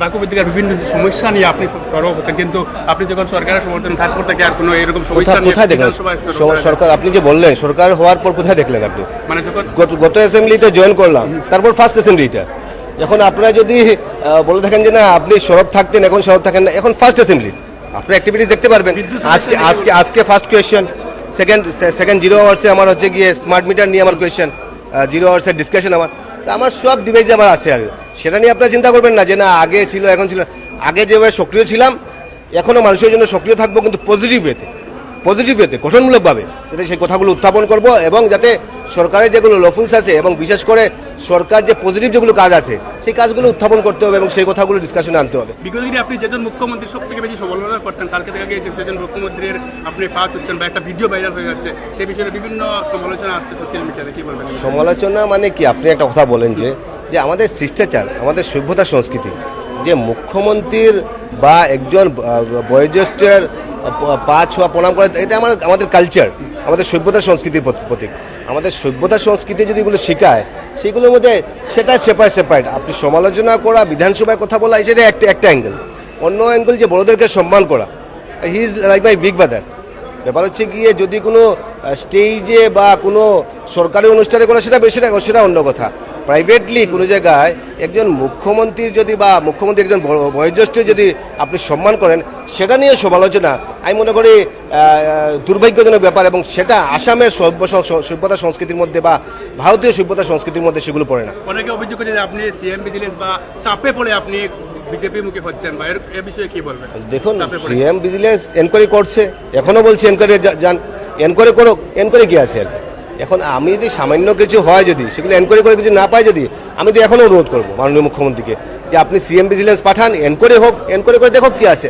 রাকুবিদ্যার বিভিন্ন সমস্যা নিয়ে আপনি সরব হতেন কিন্তু আপনি যখন সরকারের সমর্থন থেকে আর কোনো এরকম সমস্যা কোথায় দেখলেন? সরকার আপনি যে বললেন সরকার হওয়ার পর কোথায় দেখলেন আপনি? মানে যখন গত- গত অ্যাসেম্বলিতে জয়েন করলাম তারপর ফার্স্ট অ্যাসেম্বলিটা এখন আপনারা যদি বলে থাকেন যে না আপনি সরব থাকতেন এখন সরব থাকেন না এখন ফার্স্ট অ্যাসেম্বলি আপনার অ্যাক্টিভিটিস দেখতে পারবেন। আজকে আজকে আজকে first question second second zero আওয়ার্সে আমার হচ্ছে গিয়ে স্মার্ট মিটার নিয়ে আমার কোয়েশ্চেন জিরো আওয়ার্সের ডিসকাশন আমার। তা আমার সব ডিভাইসে আমার আছে আর। সেটা নিয়ে আপনারা চিন্তা করবেন না যে না আগে ছিল এখন ছিল। আগে যেভাবে সক্রিয় ছিলাম এখনও মানুষের জন্য সক্রিয় থাকব কিন্তু পজিটিভ ওয়েতে পজিটিভ ওয়েতে গঠনমূলকভাবে। যাতে সেই কথাগুলো উত্থাপন করব এবং যাতে সরকারের যেগুলো লফুলস আছে এবং বিশেষ করে সরকার যে পজিটিভ যেগুলো কাজ আছে সেই কাজগুলো উত্থাপন করতে হবে এবং সেই কথাগুলো ডিসকাশনে আনতে হবে। বিগত দিনে আপনি যেজন মুখ্যমন্ত্রী সব থেকে বেশি সমালোচনা করতেন কালকে দেখা গিয়েছে যেজন মুখ্যমন্ত্রীর আপনি পা তুলছেন বা একটা ভিডিও ভাইরাল হয়ে যাচ্ছে সেই বিষয়ে বিভিন্ন সমালোচনা আসছে সোশ্যাল মিডিয়াতে কি বলবেন? সমালোচনা মানে কি? আপনি একটা কথা বলেন যে যে আমাদের শিষ্টাচার, আমাদের সভ্যতা সংস্কৃতি, যে মুখ্যমন্ত্রীর বা একজন বয়োজ্যেষ্ঠের পা ছোঁয়া প্রণাম করে, এটা আমার, আমাদের কালচার আমাদের সভ্যতা সংস্কৃতির প্রতীক। আমাদের সভ্যতা সংস্কৃতি যদি এগুলো শেখায়, সেগুলোর মধ্যে সেটা সেপারেট সেপারেট আপনি সমালোচনা করা, বিধানসভায় কথা বলা সেটা একটা একটা অ্যাঙ্গেল অন্য অ্যাঙ্গেল যে বড়দেরকে সম্মান করা। He is like my big brother ব্যাপার হচ্ছে গিয়ে যদি কোনো স্টেজে বা কোনো সরকারি অনুষ্ঠানে করা, সেটা সেটা সেটা অন্য কথা। প্রাইভেটলি কোনো জায়গায় একজন মুখ্যমন্ত্রীর যদি বা মুখ্যমন্ত্রী একজন বয়োজ্যেষ্ঠ যদি আপনি সম্মান করেন সেটা নিয়ে সমালোচনা আমি মনে করি দুর্ভাগ্যজনক ব্যাপার এবং সেটা আসামের সভ্য সভ্যতা সংস্কৃতির মধ্যে বা ভারতীয় সভ্যতা সংস্কৃতির মধ্যে সেগুলো পড়ে না। অনেকে অভিযোগ করে আপনি সিএম ভিজিলেন্স বা চাপে পড়ে আপনি বিজেপি মুখে হচ্ছেন বা এর বিষয়ে কি বলবেন? দেখুন সিএম ভিজিলেন্স এনকোয়ারি করছে এখনও বলছে এনকোয়ারি যান। এনকোয়ারি করো এনকোয়ারি কি আছে আর কি? এখন আমি যদি সামান্য কিছু হয় যদি, সেগুলো এনকোয়ারি করে কিছু না পাই যদি, আমি তো এখনও অনুরোধ করব মাননীয় মুখ্যমন্ত্রীকে যে আপনি সিএম ভিজিলেন্স পাঠান এনকোয়ারি হোক এনকোয়ারি করে দেখো কি আছে।